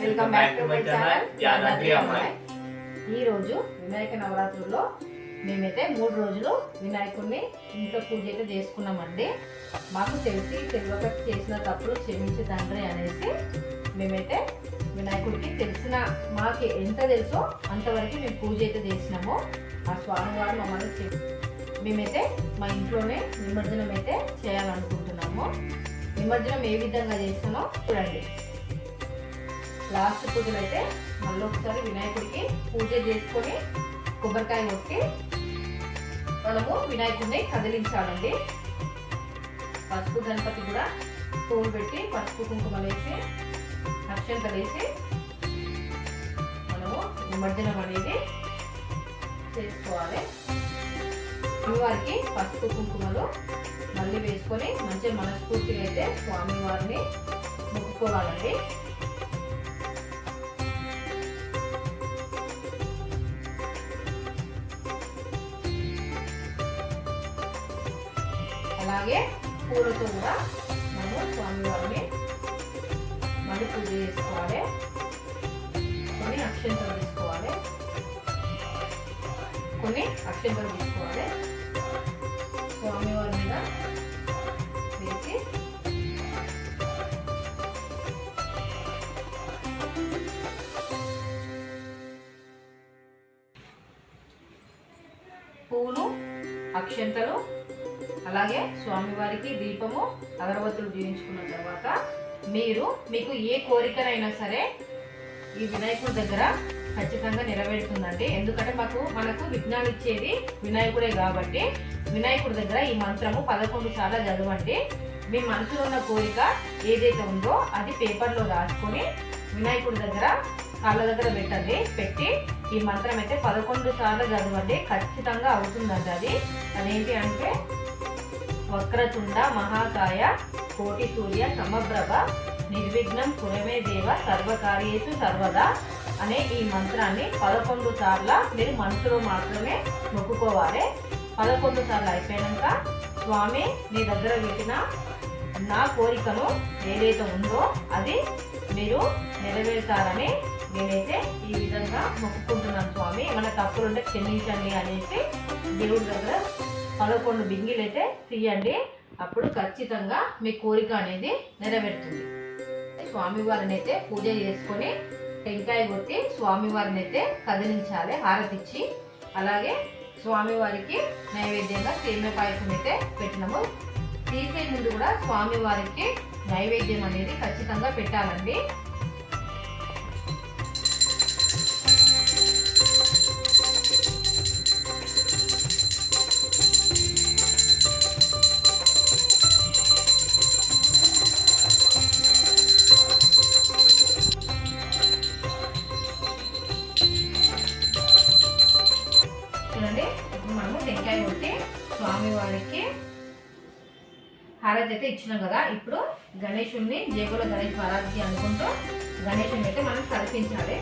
Welcome back to my channel Yadadri అమ్మాయి ఈ రోజు వినాయక నవరాత్రుల్లో మేమైతే మూడు రోజులు వినాయకుడిని ఇంట్లో పూజ అయితే చేసుకున్నామండి. మాకు తెలిసి తెలియక చేసిన తప్పులు క్షమించి తండ్రి అనేసి మేమైతే వినాయకుడికి తెలిసిన మాకు ఎంత తెలుసో అంతవరకు మేము పూజ అయితే చేసినాము. ఆ స్వామివారు మమ్మల్ని చెప్ మేమైతే మా ఇంట్లోనే నిమజ్జనం అయితే చేయాలనుకుంటున్నాము. నిమజ్జనం ఏ విధంగా చేస్తానో చూడండి. లాస్ట్ పూజలు అయితే మళ్ళీ ఒకసారి వినాయకుడికి పూజ చేసుకొని కొబ్బరికాయ కొట్టి మనము వినాయకుడిని కదిలించాలండి. పసుపు గణపతి కూడా పూలు పెట్టి పసుపు కుంకుమలు వేసి అక్షంతలు వేసి మనము నిమజ్జనం అనేది చేసుకోవాలి. స్వామివారికి పసుపు కుంకుమలు మళ్ళీ వేసుకొని మంచిగా మనస్ఫూర్తిగా అయితే స్వామివారిని ముక్కుకోవాలండి. అలాగే పూలతో కూడా మనము స్వామివారిని మళ్ళీ పూజ చేసుకోవాలి కొన్ని అక్షంతలు తీసుకోవాలి. కొన్ని అక్షంతలు తీసుకోవాలి. స్వామివారి మీద వేసి పూలు అక్షంతలు అలాగే స్వామివారికి దీపము అగరబత్తులు జీవించుకున్న తర్వాత మీరు మీకు ఏ కోరికనైనా సరే ఈ వినాయకుడి దగ్గర ఖచ్చితంగా నెరవేరుతుందండి. ఎందుకంటే మాకు మనకు విజ్ఞానం ఇచ్చేది వినాయకుడే కాబట్టి వినాయకుడి దగ్గర ఈ మంత్రము పదకొండు సార్లు చదవండి. మీ మనసులో ఉన్న కోరిక ఏదైతే ఉందో అది పేపర్లో రాసుకొని వినాయకుడి దగ్గర కాళ్ళ దగ్గర పెట్టండి. పెట్టి ఈ మంత్రం అయితే పదకొండు సార్లు చదవండి. ఖచ్చితంగా అవుతుందండి అది. అదేంటి అంటే వక్రతుండ మహాకాయ కోటి సూర్య సమప్రభ నిర్విఘ్నం కురమే దేవ సర్వకార్యేషు సర్వదా అనే ఈ మంత్రాన్ని పదకొండు సార్ల మీరు మనసులో మాత్రమే మొక్కుకోవాలి. పదకొండు సార్లు అయిపోయాక స్వామి మీ దగ్గర పెట్టిన నా కోరికను ఏదైతే ఉందో అది మీరు నెరవేరుతారని నేనైతే ఈ విధంగా మొక్కుకుంటున్నాను స్వామి. ఏమైనా తప్పులుంటే క్షమించండి అనేసి దేవుడి దగ్గర పదకొండు బింగిలు అయితే తీయండి. అప్పుడు ఖచ్చితంగా మీ కోరిక అనేది నెరవేరుతుంది. స్వామివారిని అయితే పూజ చేసుకొని టెంకాయ కొట్టి స్వామివారిని అయితే కదిలించాలి హారతిచ్చి. అలాగే స్వామివారికి నైవేద్యంగా సేమ్య పాయసం అయితే పెట్టినాము. తీసే ముందు కూడా స్వామివారికి నైవేద్యం అనేది ఖచ్చితంగా పెట్టాలండి. మనము టెంకాయ కొట్టి స్వామివారికి హారతి అయితే ఇచ్చినాం కదా. ఇప్పుడు గణేషుణ్ణి జేబుల గణేష్ మహారాజ్కి అనుకుంటూ గణేశుని అయితే మనం కల్పించాలి